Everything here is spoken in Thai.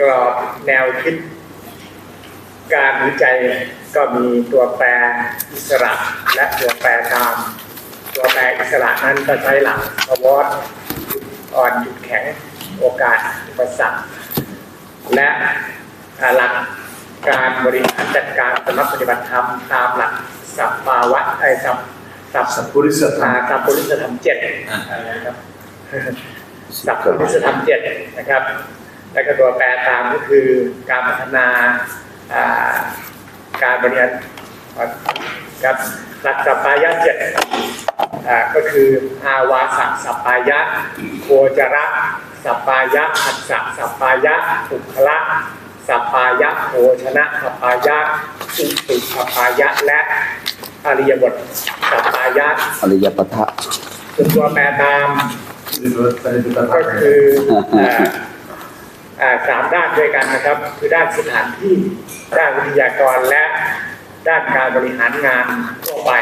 กรอบแนวคิด การวิจัยก็มีตัวแปรอิสระและตัวแปรตาม ตัวแปรอิสระนั้นก็ใช้หลักพวอตอ่อนหยุดแข็งโอกาสอุปสรรคและหลักการบริหารจัดการสำนักปฏิบัติธรรมตามหลักสัพาวะไอ้สัพสัพสัพพุริสธรรมสัพพุริสธรรมเจ็ดนะครับสัพพุริสธรรมเจ็ดนะครับ และก็ตัวแปรตามก็คือการพัฒนาการบริหารครับหลักสัปปายะเจ็ดก็คืออาวาสสัปปายะโคจระสัปปายะอัสสะสัปปายะปุคละสัปปายะโภชนะสัปปายะสุติสัปปายะและอริยบทสัปปายะอริยปทะส่วนตัวแปรตามก็คือ สามด้านด้วยกันนะครับ คือด้านสถานที่ ด้านวิทยากรและด้านการบริหารงานทั่วไป